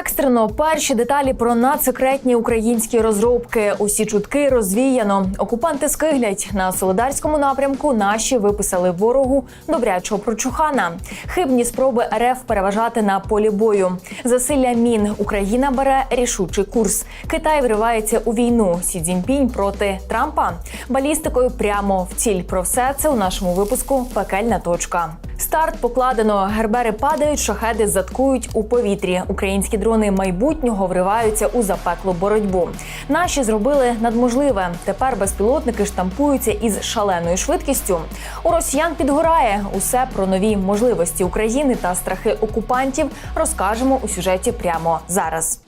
Екстрено перші деталі про надсекретні українські розробки. Усі чутки розвіяно. Окупанти скиглять на солидарському напрямку. Наші виписали ворогу добрячого прочухана. Хибні спроби РФ переважати на полі бою. Засилля мін Україна бере рішучий курс. Китай вривається у війну. Сі Цзіньпінь проти Трампа. Балістикою прямо в ціль. Про все це у нашому випуску Пекельна точка. Старт покладено. Гербери падають, шахеди заткують у повітрі. Українські дрони майбутнього вриваються у запеклу боротьбу. Наші зробили надможливе. Тепер безпілотники штампуються із шаленою швидкістю. У росіян підгорає усе про нові можливості України та страхи окупантів. Розкажемо у сюжеті прямо зараз.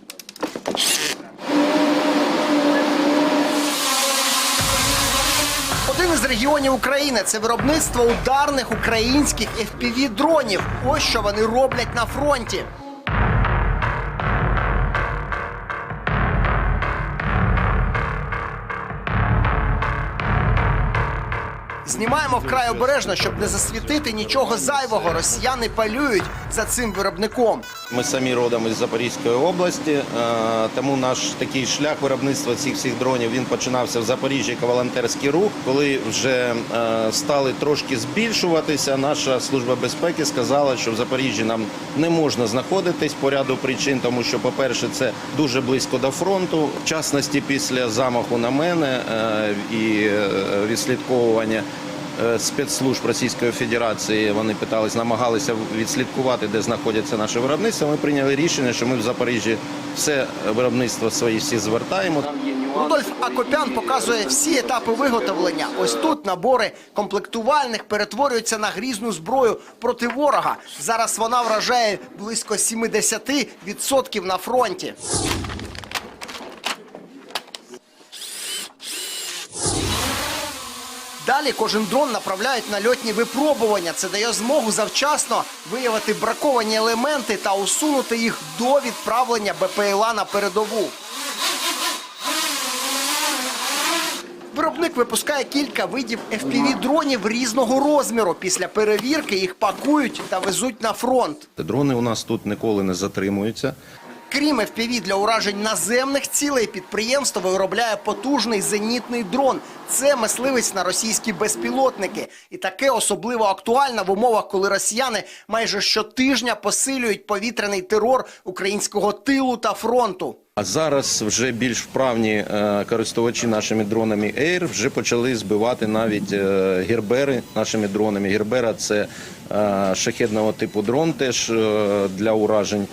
Один із регіонів України це виробництво ударних українських fpv дронів. Ось що вони роблять на фронті. Знімаємо вкрай обережно, щоб не засвітити нічого зайвого. Росіяни палюють за цим виробником. Ми самі родом із Запорізької області, е, тому наш такий шлях виробництва цих всіх дронів він починався в Запоріжжі як волонтерський рух. Коли вже е, стали трошки збільшуватися, наша служба безпеки сказала, що в Запоріжжі нам не можна знаходитись по ряду причин, тому що, по-перше, це дуже близько до фронту. В частності після замаху на мене е, і відслідковування. Е, Спецслужб Російської Федерації вони питались, намагалися відслідкувати, де знаходяться наші виробництва. Ми прийняли рішення, що ми в Запоріжжі все виробництво свої всі звертаємо. Рудольф Акопян показує всі етапи виготовлення. Ось тут набори комплектувальних перетворюються на грізну зброю проти ворога. Зараз вона вражає близько 70% на фронті. Далі кожен дрон направляють на льотні випробування. Це дає змогу завчасно виявити браковані елементи та усунути їх до відправлення БПЛА на передову. Виробник випускає кілька видів fpv дронів різного розміру. Після перевірки їх пакують та везуть на фронт. Дрони у нас тут ніколи не затримуються. Крім FPV для уражень наземних цілей, підприємство виробляє потужний зенітний дрон. Це мисливець на російські безпілотники. І таке особливо актуально в умовах, коли росіяни майже щотижня посилюють повітряний терор українського тилу та фронту. А зараз вже більш вправні е, користувачі нашими дронами Air вже почали збивати навіть е, гербери нашими дронами. Гербера це е, шахедного типу дрон, теж для уражень.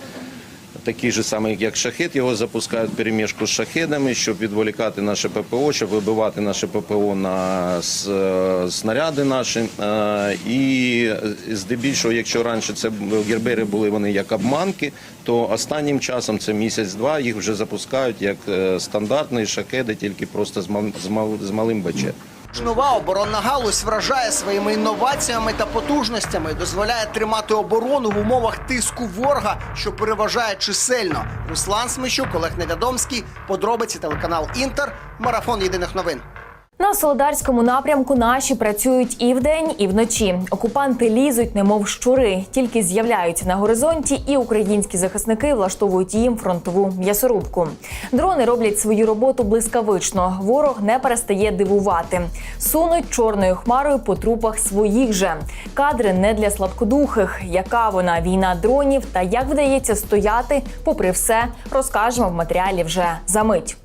Такий же самий, як шахет, його запускають в переміжку з шахедами, щоб відволікати наше ППО, щоб вибивати наше ППО на е, снаряди наші. Е, І здебільшого, якщо раніше це гербери були вони як обманки, то останнім часом, це місяць-два, їх вже запускають як е, стандартні шахеди, тільки просто з мал- з мал- з малим БЧ. Нова оборонна галузь вражає своїми інноваціями та потужностями, дозволяє тримати оборону в умовах тиску ворога, що переважає чисельно. Руслан Смищук, Олег Невядомський, подробиці телеканал Інтер, марафон єдиних новин. На Солодарському напрямку наші працюють і вдень, і вночі. Окупанти лізуть, немов щури, тільки з'являються на горизонті, і українські захисники влаштовують їм фронтову м'ясорубку. Дрони роблять свою роботу блискавично. Ворог не перестає дивувати. Сунуть чорною хмарою по трупах своїх же. Кадри не для слабкодухих. Яка вона війна дронів та як вдається стояти, попри все, розкажемо в матеріалі вже за мить.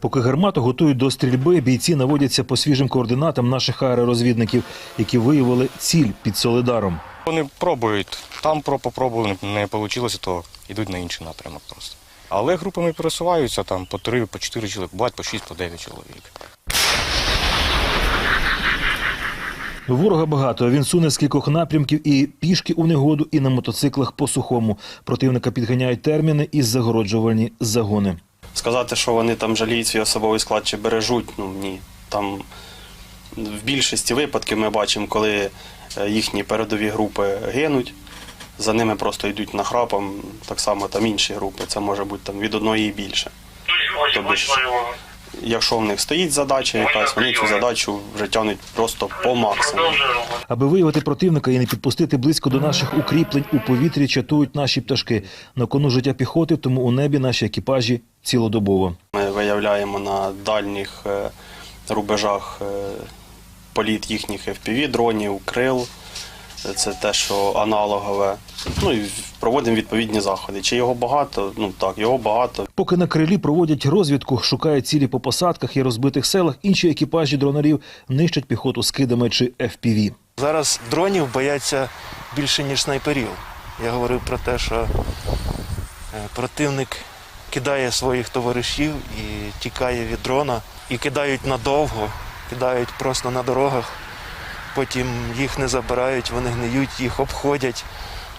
Поки гармату готують до стрільби, бійці наводяться по свіжим координатам наших аеророзвідників, які виявили ціль під Солидаром. Вони пробують. Там про попробували, не вийшло, то йдуть на інший напрямок просто. Але групами пересуваються там по три, по чотири чоловік, бувають по шість, по дев'ять чоловік. Ворога багато. Він суне з кількох напрямків і пішки у негоду, і на мотоциклах по сухому. Противника підганяють терміни і загороджувальні загони. Сказати, що вони там жаліють свій особовий склад чи бережуть, ну ні. Там в більшості випадків ми бачимо, коли е, їхні передові групи гинуть, за ними просто йдуть нахрапом, так само там інші групи. Це може бути там від одної і більше. Тобто ж якщо в них стоїть задача якась, вони цю задачу вже тягнуть просто по максимуму. Аби виявити противника і не підпустити близько до наших укріплень, у повітрі чатують наші пташки. На кону життя піхоти, тому у небі наші екіпажі цілодобово. Ми виявляємо на дальніх е, рубежах е, політ їхніх FPV-дронів, крил. Це те, що аналогове. Ну і проводимо відповідні заходи. Чи його багато? Ну так, його багато. Поки на крилі проводять розвідку, шукають цілі по посадках і розбитих селах, інші екіпажі дронарів нищать піхоту скидами чи FPV. Зараз дронів бояться більше, ніж снайперів. Я говорив про те, що е, противник кидає своїх товаришів і тікає від дрона, і кидають надовго, кидають просто на дорогах. Потім їх не забирають, вони гниють, їх обходять.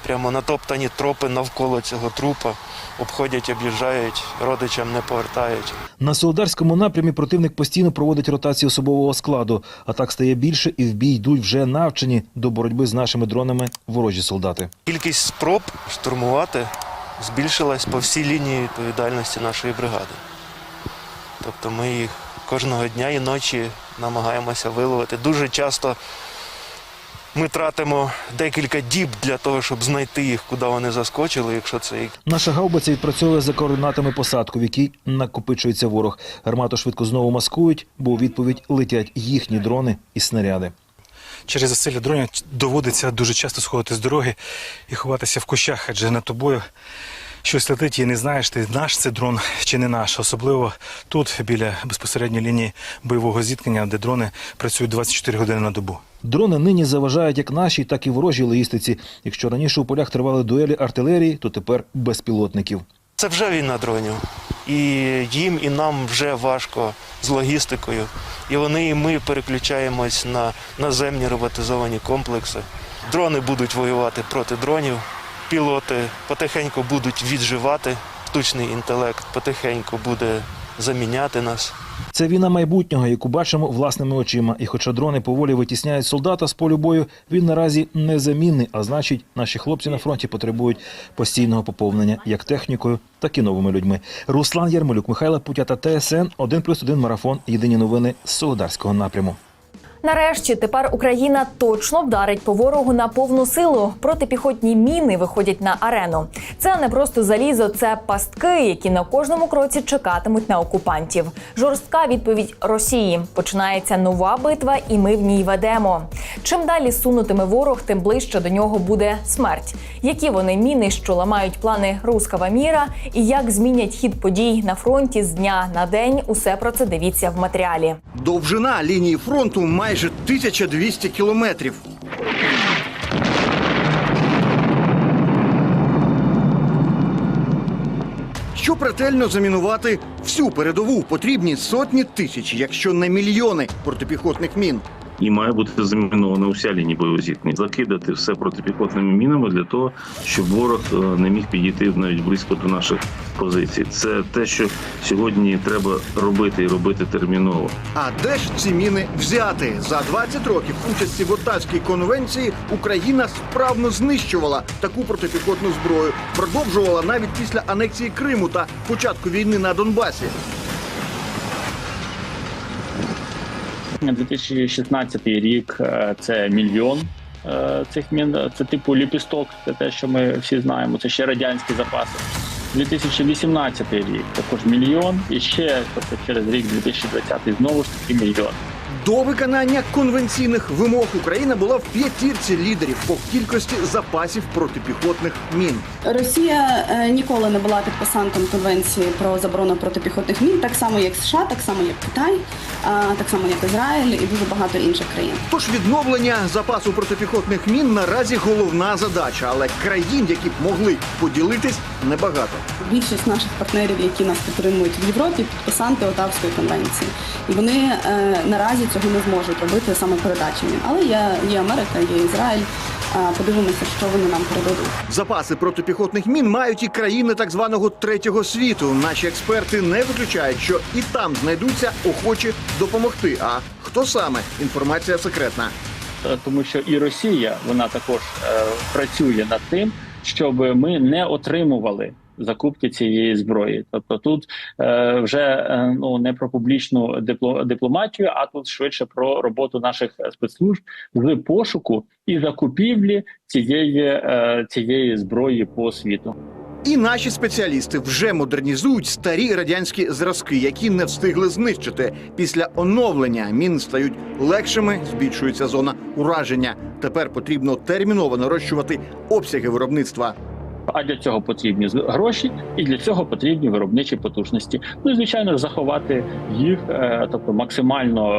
Прямо натоптані тропи навколо цього трупа, обходять, об'їжджають, родичам не повертають. На Солодарському напрямі противник постійно проводить ротацію особового складу. А так стає більше, і в бій йдуть вже навчені до боротьби з нашими дронами ворожі солдати. Кількість спроб штурмувати збільшилась по всій лінії відповідальності нашої бригади. Тобто ми їх кожного дня і ночі намагаємося виловити. Дуже часто ми тратимо декілька діб для того, щоб знайти їх, куди вони заскочили, якщо це Наша гаубиця відпрацьовує за координатами посадку, в якій накопичується ворог. Гармату швидко знову маскують, бо у відповідь летять їхні дрони і снаряди. через засилля дронів доводиться дуже часто сходити з дороги і ховатися в кущах, адже над тобою щось летить і не знаєш, ти наш це дрон чи не наш. Особливо тут, біля безпосередньої лінії бойового зіткнення, де дрони працюють 24 години на добу. Дрони нині заважають як нашій, так і ворожій логістиці. Якщо раніше у полях тривали дуелі артилерії, то тепер безпілотників. Це вже війна дронів. І їм, і нам вже важко з логістикою. І вони, і ми переключаємось на наземні роботизовані комплекси. Дрони будуть воювати проти дронів, пілоти потихеньку будуть відживати, штучний інтелект потихеньку буде заміняти нас. Це війна майбутнього, яку бачимо власними очима. І хоча дрони поволі витісняють солдата з полю бою, він наразі незамінний. А значить, наші хлопці на фронті потребують постійного поповнення як технікою, так і новими людьми. Руслан Ярмолюк, Михайло Путята, ТСН 1+,1 марафон. Єдині новини з Солодарського напряму. Нарешті тепер Україна точно вдарить по ворогу на повну силу. Протипіхотні міни виходять на арену. Це не просто залізо, це пастки, які на кожному кроці чекатимуть на окупантів. Жорстка відповідь Росії. Починається нова битва, і ми в ній ведемо. Чим далі сунутиме ворог, тим ближче до нього буде смерть. Які вони міни, що ламають плани рускава міра, і як змінять хід подій на фронті з дня на день. Усе про це дивіться в матеріалі. Довжина лінії фронту майже 1200 кілометрів. Щоб ретельно замінувати всю передову, потрібні сотні тисяч, якщо не мільйони протипіхотних мін. І має бути замінована уся лінія бойового зіткнення. Закидати все протипіхотними мінами для того, щоб ворог е, не міг підійти навіть близько до наших позицій. Це те, що сьогодні треба робити і робити терміново. А де ж ці міни взяти? За 20 років участі в Оттавській конвенції Україна справно знищувала таку протипіхотну зброю, продовжувала навіть після анексії Криму та початку війни на Донбасі. 2016 рік е, це мільйон е, цих мін. Це типу ліпісток, це те, що ми всі знаємо. Це ще радянські запаси. 2018 рік також мільйон, і ще тобто через рік 2020 знову ж таки мільйон. До виконання конвенційних вимог Україна була в п'ятірці лідерів по кількості запасів протипіхотних мін. Росія е, ніколи не була підписантом конвенції про заборону протипіхотних мін, так само як США, так само як Китай, а, так само як Ізраїль і дуже багато інших країн. Тож відновлення запасу протипіхотних мін наразі головна задача, але країн, які б могли поділитись, небагато. Більшість наших партнерів, які нас підтримують в Європі, підписанти Отавської конвенції, і вони е, наразі цього не зможуть робити саме передачі мін. Але є, є Америка, є Ізраїль. Подивимося, що вони нам передадуть. Запаси протипіхотних мін мають і країни так званого третього світу. Наші експерти не виключають, що і там знайдуться охочі допомогти. А хто саме? Інформація секретна. Е, Тому що і Росія вона також е, працює над тим, щоб ми не отримували закупки цієї зброї. Тобто тут е, вже е, ну не про публічну дипло, дипломатію, а тут швидше про роботу наших спецслужб з пошуку і закупівлі цієї, е, цієї зброї по світу. І наші спеціалісти вже модернізують старі радянські зразки, які не встигли знищити. Після оновлення міни стають легшими, збільшується зона ураження. Тепер потрібно терміново нарощувати обсяги виробництва. А для цього потрібні гроші, і для цього потрібні виробничі потужності. Ну і звичайно заховати їх, е, тобто максимально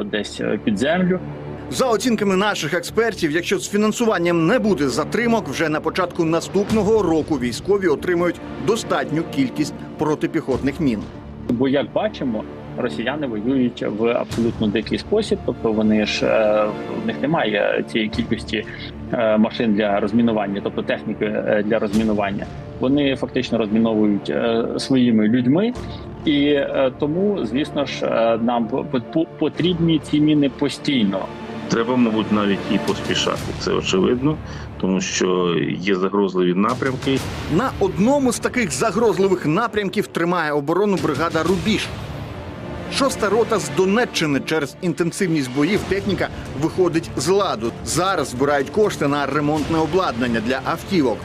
е, десь е, під землю. За оцінками наших експертів, якщо з фінансуванням не буде затримок, вже на початку наступного року військові отримають достатню кількість протипіхотних мін. Бо як бачимо, росіяни воюють в абсолютно дикий спосіб, тобто вони ж е, в них немає цієї кількості е, машин для розмінування, тобто техніки е, для розмінування. Вони фактично розміновують своїми людьми, і тому, звісно ж, нам по- по- потрібні ці міни постійно. Треба, мабуть, навіть і поспішати. Це очевидно, тому що є загрозливі напрямки, На одному з таких загрозливих напрямків тримає оборону бригада Рубіж. Шоста рота з Донеччини через інтенсивність боїв техніка виходить з ладу. Зараз збирають кошти на ремонтне обладнання для автівок.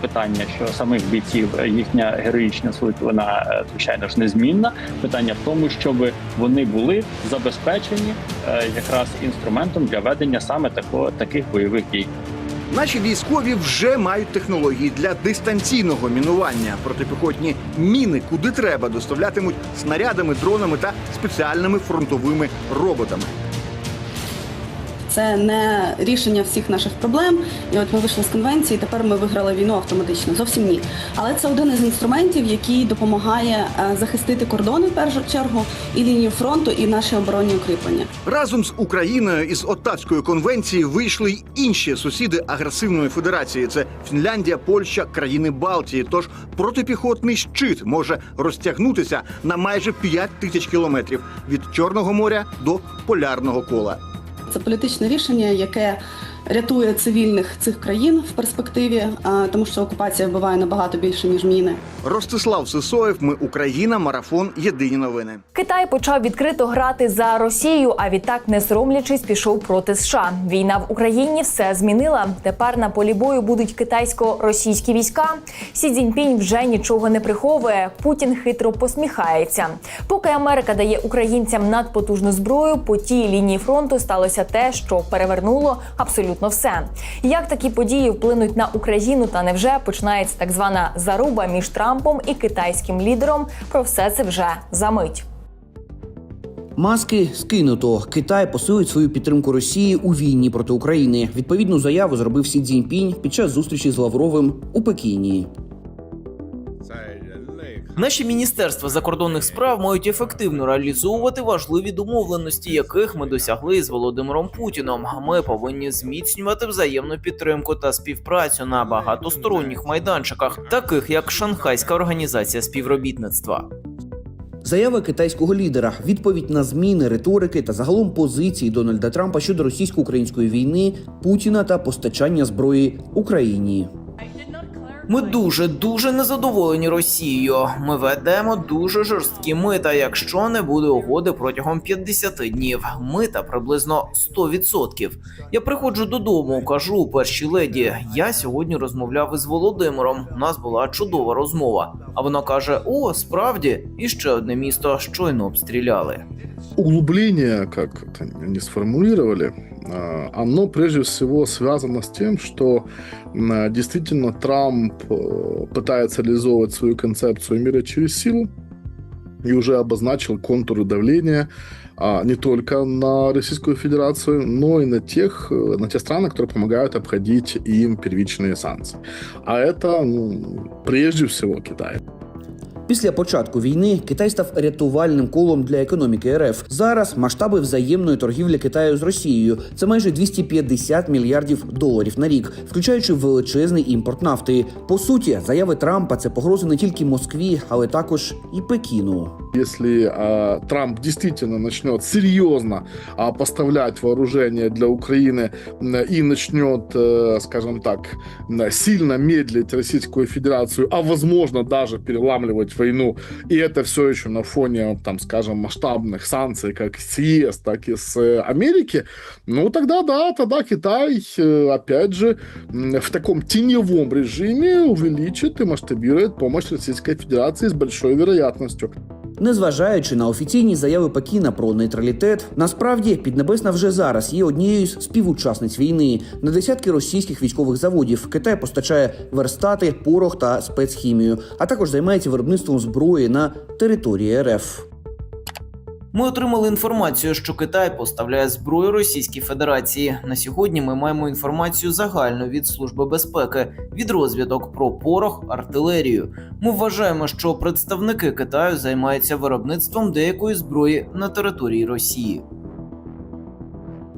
Питання, що самих бійців е, їхня героїчна суть, вона е, звичайно ж незмінна. Питання в тому, щоб вони були забезпечені е, якраз інструментом для ведення саме такого таких бойових дій. Наші військові вже мають технології для дистанційного мінування. Протипіхотні міни куди треба доставлятимуть снарядами, дронами та спеціальними фронтовими роботами. Це не рішення всіх наших проблем. І от ми вийшли з конвенції. Тепер ми виграли війну автоматично. Зовсім ні. Але це один із інструментів, який допомагає е, захистити кордони в першу чергу і лінію фронту, і наші оборонні укріплення. Разом з Україною із Оттавської конвенції вийшли й інші сусіди агресивної федерації: це Фінляндія, Польща, країни Балтії. Тож протипіхотний щит може розтягнутися на майже 5 тисяч кілометрів від Чорного моря до полярного кола. Це політичне рішення, яке рятує цивільних цих країн в перспективі, е, тому що окупація вбиває набагато більше ніж міни. Ростислав Сисоєв. Ми Україна. Марафон. Єдині новини. Китай почав відкрито грати за Росію, а відтак, не соромлячись, пішов проти США. Війна в Україні все змінила. Тепер на полі бою будуть китайсько-російські війська. Сі Цзіньпінь вже нічого не приховує. Путін хитро посміхається. Поки Америка дає українцям надпотужну зброю, по тій лінії фронту сталося те, що перевернуло абсолютно все. Як такі події вплинуть на Україну, та невже починається так звана заруба між Трампом і китайським лідером? Про все це вже за мить. Маски скинуто. Китай посилить свою підтримку Росії у війні проти України. Відповідну заяву зробив Сі Цзіньпінь під час зустрічі з Лавровим у Пекіні. Наші міністерства закордонних справ мають ефективно реалізовувати важливі домовленості, яких ми досягли з Володимиром Путіном. Ми повинні зміцнювати взаємну підтримку та співпрацю на багатосторонніх майданчиках, таких як Шанхайська організація співробітництва. Заява китайського лідера, відповідь на зміни риторики та загалом позиції Дональда Трампа щодо російсько-української війни, Путіна та постачання зброї Україні. Ми дуже дуже незадоволені Росією. Ми ведемо дуже жорсткі мита, якщо не буде угоди протягом 50 днів. Мита приблизно 100%. Я приходжу додому, кажу першій леді. Я сьогодні розмовляв із Володимиром. У нас була чудова розмова. А вона каже: О, справді, і ще одне місто щойно обстріляли. Это они сформулировали, а, оно прежде всего связано с тем, что действительно Трамп э, пытается реализовывать свою концепцию мира через силу и уже обозначил контуры давления а, не только на Российскую Федерацию, но и на тех, э, на те страны, которые помогают обходить им первичные санкции. А это, ну, прежде всего, Китай. Після початку війни Китай став рятувальним колом для економіки РФ. Зараз масштаби взаємної торгівлі Китаю з Росією це майже 250 мільярдів доларів на рік, включаючи величезний імпорт нафти. По суті, заяви Трампа це погрози не тільки Москві, але також і Пекіну. Если Трамп действительно начнет серьезно а, поставлять вооружение для Украины м, и начнет, э, скажем так, сильно медлить Российскую Федерацию, а возможно даже переламливать войну, и это все еще на фоне, там, скажем, масштабных санкций, как с ЕС, так и с э, Америки, ну тогда да, тогда Китай, э, опять же, в таком теневом режиме увеличит и масштабирует помощь Российской Федерации с большой вероятностью. Незважаючи на офіційні заяви Пекіна про нейтралітет, насправді Піднебесна вже зараз є однією з співучасниць війни. На десятки російських військових заводів Китай постачає верстати, порох та спецхімію, а також займається виробництвом зброї на території РФ. Ми отримали інформацію, що Китай поставляє зброю Російській Федерації. На сьогодні ми маємо інформацію загальну від Служби безпеки, від розвідок про порох, артилерію. Ми вважаємо, що представники Китаю займаються виробництвом деякої зброї на території Росії.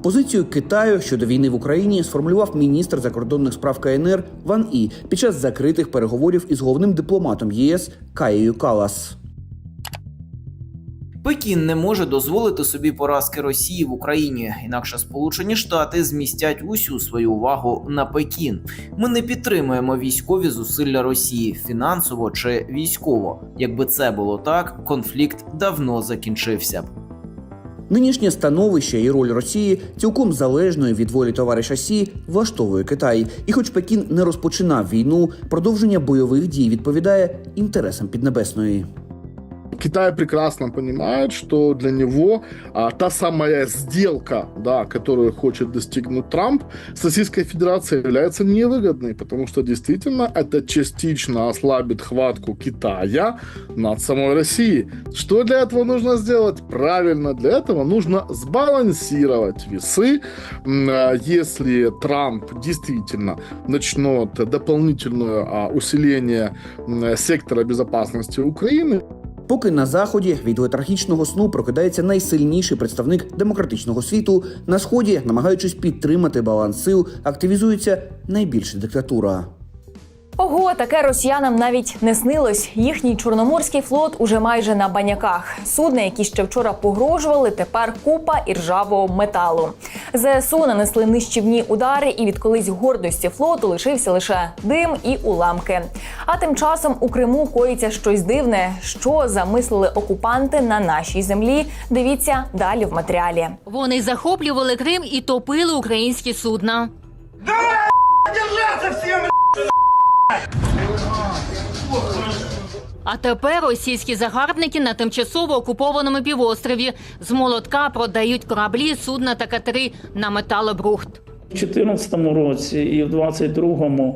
Позицію Китаю щодо війни в Україні сформулював міністр закордонних справ КНР Ван І під час закритих переговорів із головним дипломатом ЄС Каєю Калас. Пекін не може дозволити собі поразки Росії в Україні, інакше Сполучені Штати змістять усю свою увагу на Пекін. Ми не підтримуємо військові зусилля Росії фінансово чи військово. Якби це було так, конфлікт давно закінчився б. Нинішнє становище і роль Росії цілком залежною від волі товариша Сі влаштовує Китай. І хоч Пекін не розпочинав війну, продовження бойових дій відповідає інтересам Піднебесної. Китай прекрасно понимает, что для него а, та самая сделка, да, которую хочет достигнуть Трамп с Российской Федерацией, является невыгодной, потому что действительно это частично ослабит хватку Китая над самой Россией. Что для этого нужно сделать? Правильно, для этого нужно сбалансировать весы. А, Если Трамп действительно начнет дополнительное а, усиление сектора безопасности Украины, Поки на заході від летаргічного сну прокидається найсильніший представник демократичного світу, на сході, намагаючись підтримати баланс сил, активізується найбільша диктатура. Ого, таке росіянам навіть не снилось. Їхній чорноморський флот уже майже на баняках. Судна, які ще вчора погрожували, тепер купа іржавого металу. ЗСУ нанесли нищівні удари, і від колись гордості флоту лишився лише дим і уламки. А тим часом у Криму коїться щось дивне, що замислили окупанти на нашій землі. Дивіться далі в матеріалі. Вони захоплювали Крим і топили українські судна. А тепер російські загарбники на тимчасово окупованому півострові з молотка продають кораблі, судна та катери на металобрухт. У 2014 році і в 2022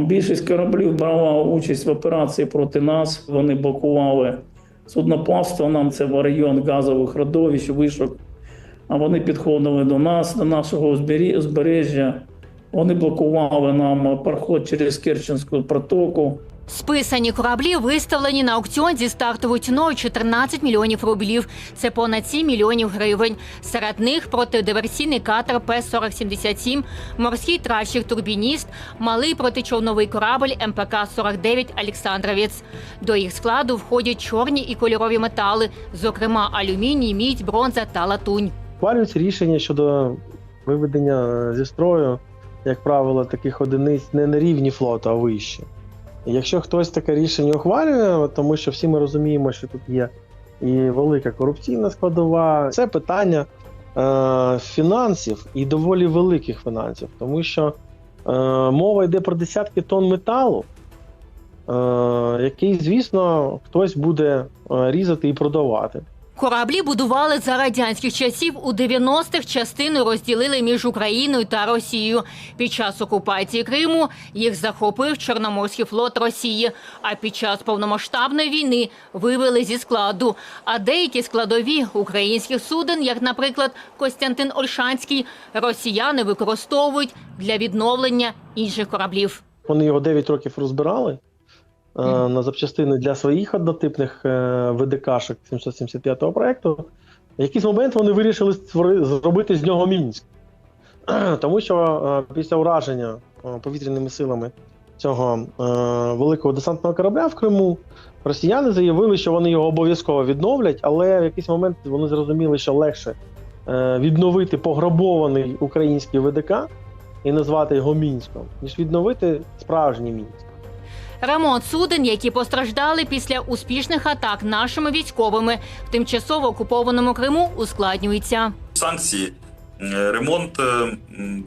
більшість кораблів брала участь в операції проти нас. Вони блокували судноплавство. Нам це в район газових родовищ, вишок. А вони підходили до нас, до нашого узбережжя. Вони блокували нам проход через Керченську протоку. Списані кораблі виставлені на аукціон зі стартовою ціною 14 мільйонів рублів. Це понад 7 мільйонів гривень. Серед них протидиверсійний катер П-4077, морський тральщик турбініст, малий протичовновий корабль МПК-49 Олександровець. До їх складу входять чорні і кольорові метали, зокрема алюміній, мідь, бронза та латунь. Ухвалюються рішення щодо виведення зі строю, як правило, таких одиниць не на рівні флоту, а вище. І якщо хтось таке рішення ухвалює, тому що всі ми розуміємо, що тут є і велика корупційна складова, це питання е, фінансів і доволі великих фінансів, тому що е, мова йде про десятки тонн металу, е, який, звісно, хтось буде е, різати і продавати. Кораблі будували за радянських часів. У 90-х частину розділили між Україною та Росією. Під час окупації Криму їх захопив Чорноморський флот Росії. А під час повномасштабної війни вивели зі складу. А деякі складові українських суден, як, наприклад, Костянтин Ольшанський, росіяни використовують для відновлення інших кораблів. Вони його 9 років розбирали, на запчастини для своїх однотипних е, ВДКшок 775-го проекту. В якийсь момент вони вирішили зробити з нього Мінськ. Тому що е, після ураження е, повітряними силами цього е, великого десантного корабля в Криму росіяни заявили, що вони його обов'язково відновлять, але в якийсь момент вони зрозуміли, що легше е, відновити пограбований український ВДК і назвати його Мінськом, ніж відновити справжній Мінськ. Ремонт суден, які постраждали після успішних атак нашими військовими в тимчасово окупованому Криму, ускладнюється. санкції, ремонт е,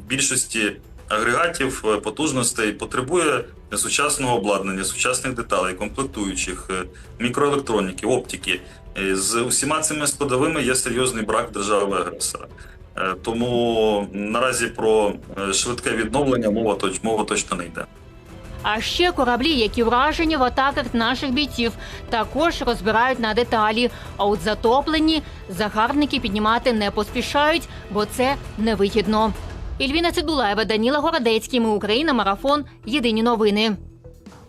більшості агрегатів е, потужностей потребує сучасного обладнання, сучасних деталей, комплектуючих, е, мікроелектроніки, оптики. З усіма цими складовими є серйозний брак держави агресора. Тому наразі про швидке відновлення мова мова точно не йде. А ще кораблі, які вражені в атаках наших бійців, також розбирають на деталі. А от затоплені загарбники піднімати не поспішають, бо це невигідно. Ільвіна Цидулаєва, Даніла Городецький. Ми Україна. Марафон. Єдині новини.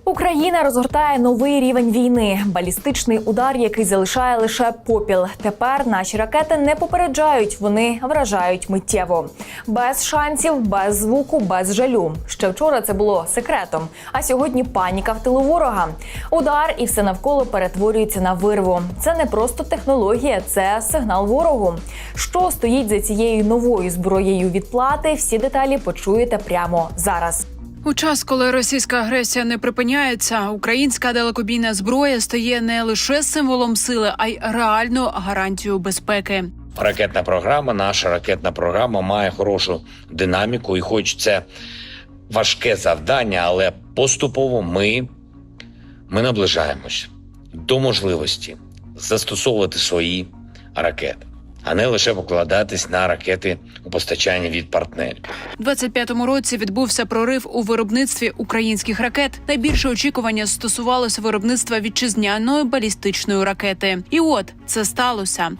Україна розгортає новий рівень війни. Балістичний удар, який залишає лише попіл. Тепер наші ракети не попереджають, вони вражають миттєво. Без шансів, без звуку, без жалю. Ще вчора це було секретом. А сьогодні паніка в тилу ворога. Удар і все навколо перетворюється на вирву. Це не просто технологія, це сигнал ворогу. Що стоїть за цією новою зброєю відплати? Всі деталі почуєте прямо зараз. У час, коли російська агресія не припиняється, українська далекобійна зброя стає не лише символом сили, а й реальною гарантією безпеки. Ракетна програма, наша ракетна програма має хорошу динаміку, і хоч це важке завдання, але поступово ми, ми наближаємось до можливості застосовувати свої ракети, а не лише покладатись на ракети у постачанні від партнерів. У 25-му році відбувся прорив у виробництві українських ракет. Найбільше очікування стосувалося виробництва вітчизняної балістичної ракети. І от це сталося.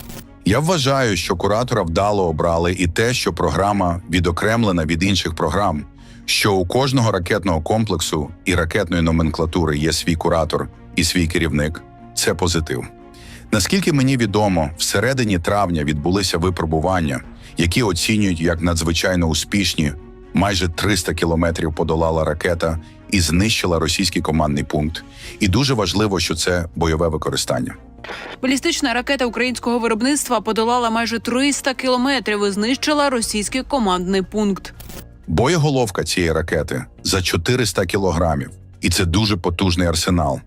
Я вважаю, що куратора вдало обрали і те, що програма відокремлена від інших програм, що у кожного ракетного комплексу і ракетної номенклатури є свій куратор і свій керівник. Це позитив. Наскільки мені відомо, всередині травня відбулися випробування, які оцінюють як надзвичайно успішні. Майже 300 кілометрів подолала ракета і знищила російський командний пункт. І дуже важливо, що це бойове використання. Балістична ракета українського виробництва подолала майже 300 кілометрів і знищила російський командний пункт. Боєголовка цієї ракети за 400 кілограмів, і це дуже потужний арсенал.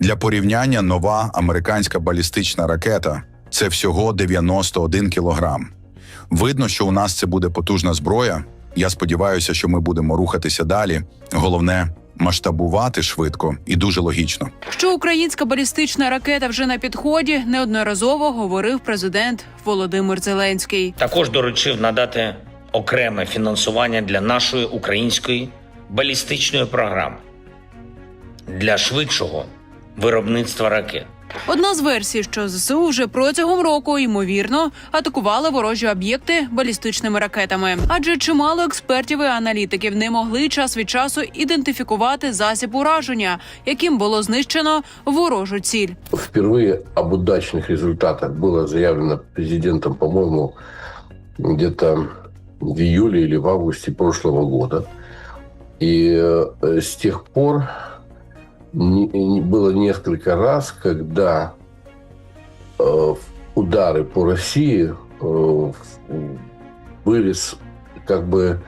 Для порівняння нова американська балістична ракета це всього 91 кілограм. Видно, що у нас це буде потужна зброя. Я сподіваюся, що ми будемо рухатися далі. Головне масштабувати швидко і дуже логічно. Що українська балістична ракета вже на підході, неодноразово говорив президент Володимир Зеленський. Також доручив надати окреме фінансування для нашої української балістичної програми для швидшого виробництва ракет. Одна з версій, що ЗСУ вже протягом року ймовірно атакували ворожі об'єкти балістичними ракетами, адже чимало експертів і аналітиків не могли час від часу ідентифікувати засіб ураження, яким було знищено ворожу ціль. Впервые об удачных результатах было заявлено президентом, по-моему, где-то в июле или в августе прошлого года. И э, с тех пор не- не- было несколько раз, когда э, удары по России э, были с- как бы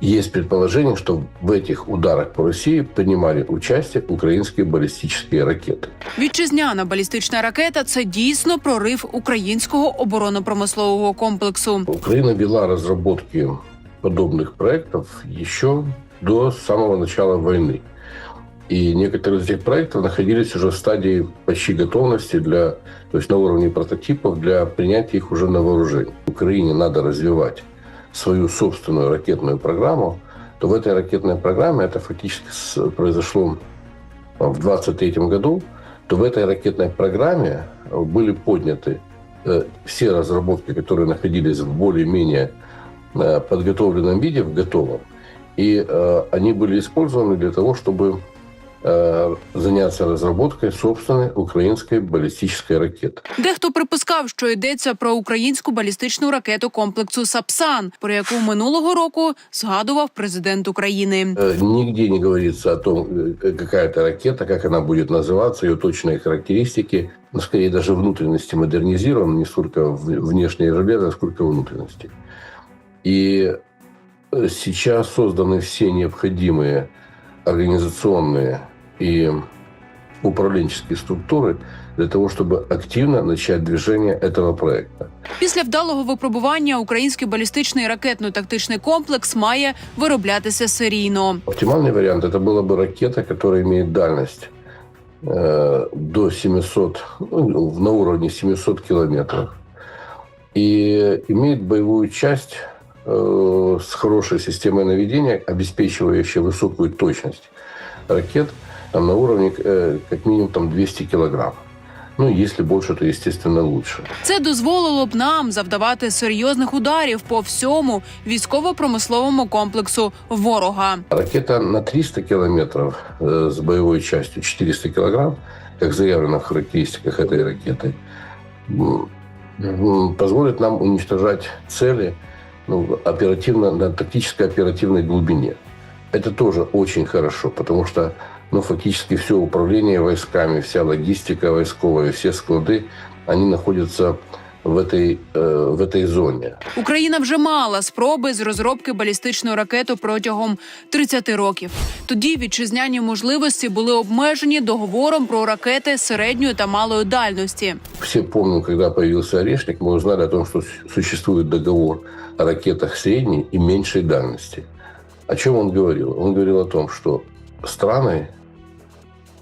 есть предположение, что в этих ударах по России принимали участие украинские баллистические ракеты. Вітчизняна балістична ракета це дійсно прорив українського оборонно-промислового комплексу. Украина вела разработки подобных проектов еще до самого начала войны. И некоторые из этих проектов находились уже в стадии почти готовности для, то есть на уровне прототипов для принятия их уже на вооружение. Украине надо развивать свою собственную ракетную программу, то в этой ракетной программе это фактически произошло в 2023 году, то в этой ракетной программе были подняты э, все разработки, которые находились в более-менее э, подготовленном виде, в готовом. И э, они были использованы для того, чтобы заняться разработкой собственной украинской баллистической ракеты. Дехто припускав, що йдеться про українську балістичну ракету комплексу Сапсан, про яку минулого року згадував президент України. Э, Нигде не говорится о том, э, какая это ракета, как она будет называться, ее точные характеристики. Ну, скорее, даже внутренности модернизированы, не столько в- внешние железо, сколько внутренности. И э, сейчас созданы все необходимые организационные и управленческие структуры для того, чтобы активно начать движение этого проекта. Після вдалого випробування український балістичний ракетно-тактичний комплекс має вироблятися серійно. Оптимальный вариант это была бы ракета, которая имеет дальность э, до 700, ну, на уровне 700 километров. И имеет боевую часть э, с хорошей системой наведения, обеспечивающей высокую точность ракет там, на уровне э, как минимум там, 200 килограмм. Ну, если больше, то, естественно, лучше. Це дозволило б нам завдавати серйозних ударів по всьому військово-промисловому комплексу ворога. Ракета на 300 километров э, с боевой частью 400 килограмм, как заявлено в характеристиках этой ракеты, м, м, позволит нам уничтожать цели ну, оперативно, на тактической оперативной глубине. Это тоже очень хорошо, потому что ну, фактически все управление войсками, вся логистика войсковая, все склады, они находятся в этой, э, в этой зоне. Україна вже мала спроби з розробки балістичної ракети протягом 30 років. Тоді вітчизняні можливості були обмежені договором про ракети середньої та малої дальності. Все помним, когда появился Орешник, мы узнали о том, что с- существует договор о ракетах средней и меньшей дальности. О чем он говорил? Он говорил о том, что страны, э,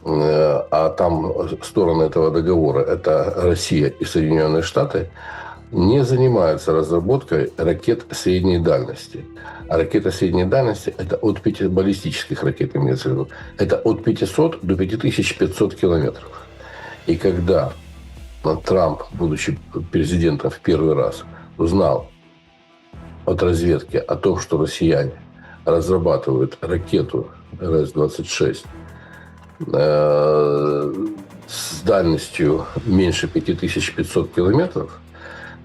А там стороны этого договора – это Россия и Соединенные Штаты, не занимаются разработкой ракет средней дальности. А ракета средней дальности – это от 5 баллистических ракет, имеется в виду. Это от 500 до 5500 километров. И когда Трамп, будучи президентом в первый раз, узнал от разведки о том, что россияне разрабатывают ракету РС-26 э, с дальностью меньше 5500 километров,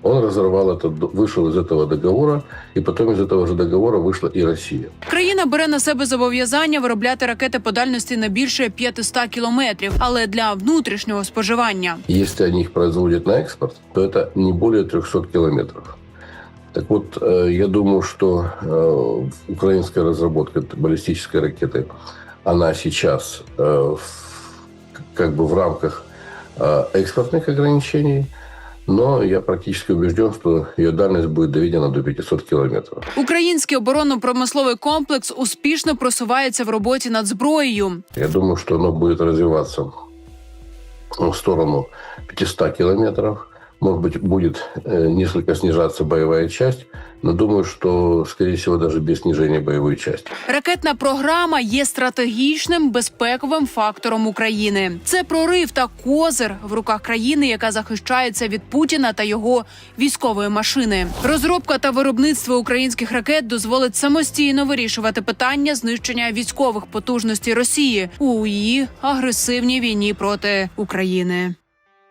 он разорвал это, вышел из этого договора, и потом из этого же договора вышла и Россия. Країна бере на себе зобов'язання виробляти ракети по дальності не більше 500 кілометрів, але для внутрішнього споживання. Если они их производят на экспорт, то это не более 300 километров. Так вот, э, я думаю, что э, украинская разработка этой баллистической ракеты, она сейчас э, в- как бы в рамках э, экспортных ограничений, но я практически убежден, что ее дальность будет доведена до 500 километров. Український оборонно-промисловий комплекс успішно просувається в роботі над зброєю. Я думаю, что оно будет развиваться в сторону 500 километров. Может быть, будет э, несколько снижаться боевая часть, но думаю, что, скорее всего, даже без снижения боевой части. Ракетна програма є стратегічним безпековим фактором України. Це прорив та козир в руках країни, яка захищається від Путіна та його військової машини. Розробка та виробництво українських ракет дозволить самостійно вирішувати питання знищення військових потужностей Росії у її агресивній війні проти України.